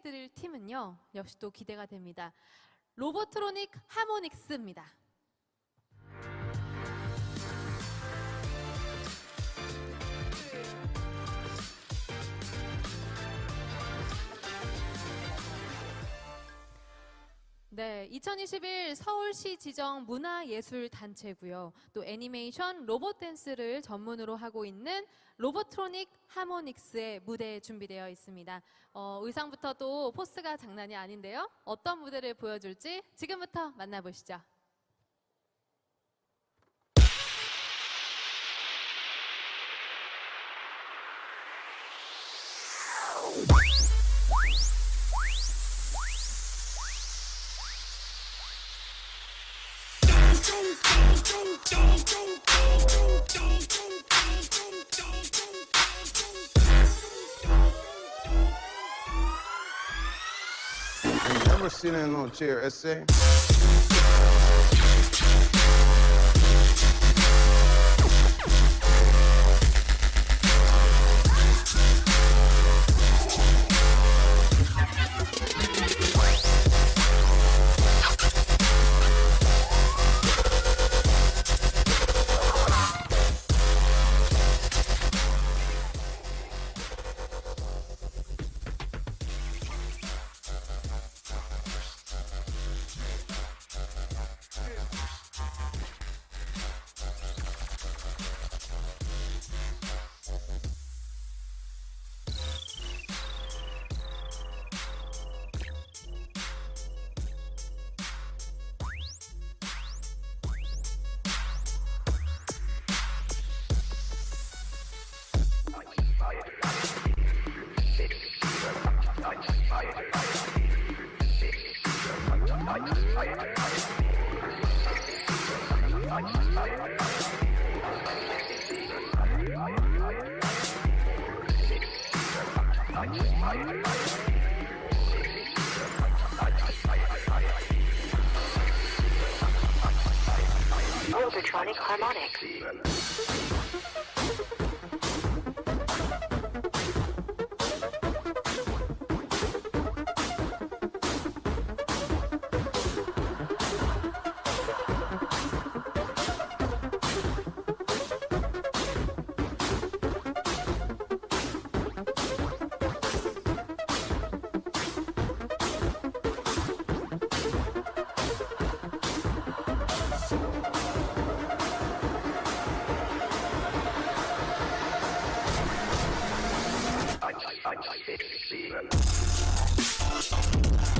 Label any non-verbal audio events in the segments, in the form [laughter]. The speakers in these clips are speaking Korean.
소개해드릴 팀은요. 역시 또 기대가 됩니다. 로보트로닉 하모닉스입니다. 2021 서울시 지정 문화예술단체고요. 또 애니메이션 로봇 댄스를 전문으로 하고 있는 로보트로닉 하모닉스의 무대 준비되어 있습니다. 어, 의상부터 또 포스가 장난이 아닌데요. 어떤 무대를 보여줄지 지금부터 만나보시죠. Never sitting on a chair, essay. Robotronic Harmonics. 1, 6, 7.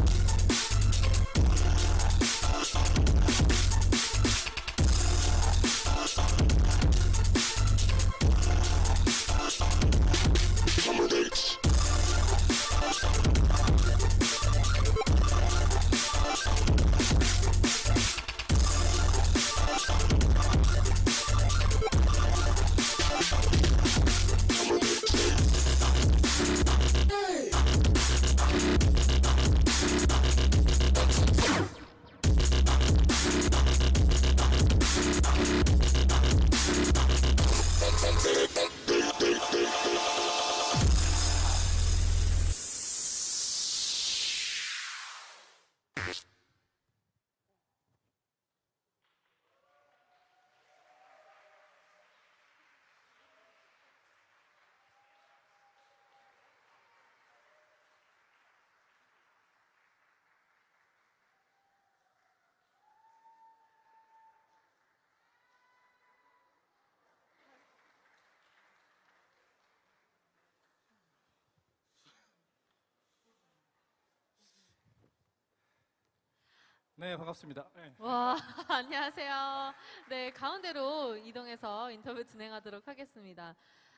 네, 반갑습니다. 네. 와, [laughs] 안녕하세요. 네, 가운데로 이동해서 인터뷰 진행하도록 하겠습니다.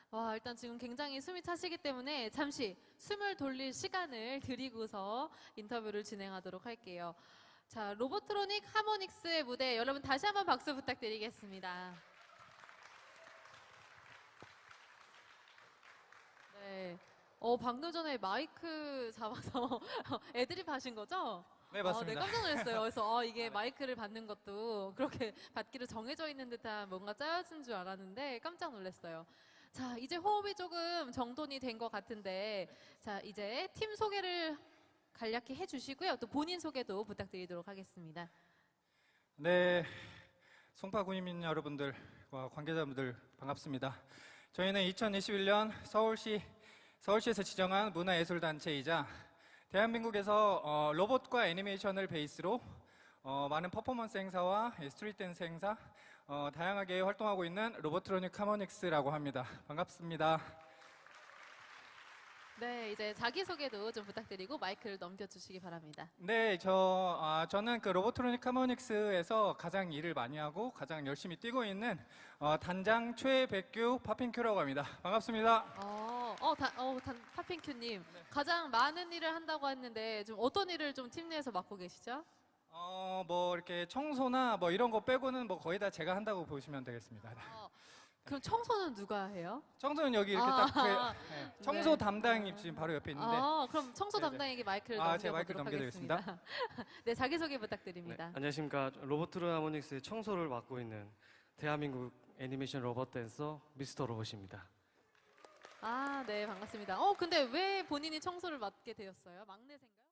와, 일단 지금 굉장히 숨이 차시기 때문에 잠시 숨을 돌릴 시간을 드리고서 인터뷰를 진행하도록 할게요. 자, 로보트로닉 하모닉스의 무대 여러분 다시 한번 박수 부탁드리겠습니다. 네. 어, 방금 전에 마이크 잡아서 [laughs] 애드립 하신 거죠? 네, 아, 맞습니다. 네, 깜짝 놀랐어요. 그래서 어, 이게 마이크를 받는 것도 그렇게 [laughs] 받기로 정해져 있는 듯한 뭔가 짜여진 줄 알았는데 깜짝 놀랐어요. 자, 이제 호흡이 조금 정돈이 된 것 같은데, 자, 이제 팀 소개를 간략히 해주시고요. 또 본인 소개도 부탁드리도록 하겠습니다. 네, 송파 군민 여러분들과 관계자분들 반갑습니다. 저희는 2021년 서울시 서울시에서 지정한 문화예술단체이자 대한민국에서 어, 로봇과 애니메이션을 베이스로 어, 많은 퍼포먼스 행사와 예, 스트리트 댄스 행사 어, 다양하게 활동하고 있는 로보트로닉 하모닉스라고 합니다. 반갑습니다. 네, 이제 자기 소개도 좀 부탁드리고 마이크를 넘겨주시기 바랍니다. 네, 저 아, 저는 그 로보트로닉 하모닉스에서 가장 일을 많이 하고 가장 열심히 뛰고 있는 어, 단장 최백규 파핑큐라고 합니다. 반갑습니다. 어, 어, 다, 어 단, 파핑큐님 가장 많은 일을 한다고 했는데 좀 어떤 일을 좀 팀 내에서 맡고 계시죠? 어, 뭐 이렇게 청소나 뭐 이런 거 빼고는 뭐 거의 다 제가 한다고 보시면 되겠습니다. 어, 그럼 청소는 누가 해요? 청소는 여기 이렇게 아, 딱 그, 네, 청소 네. 담당이 지금 바로 옆에 있는데 아, 그럼 청소 네, 네. 담당에게 마이크를 아, 넘겨보도록 마이크를 하겠습니다. [laughs] 네, 자기 소개 네, 부탁드립니다. 안녕하십니까. 로보트로 하모닉스의 청소를 맡고 있는 대한민국 애니메이션 로봇 댄서 미스터 로봇입니다. 아, 네, 반갑습니다. 어, 근데 왜 본인이 청소를 맡게 되었어요? 막내 생각?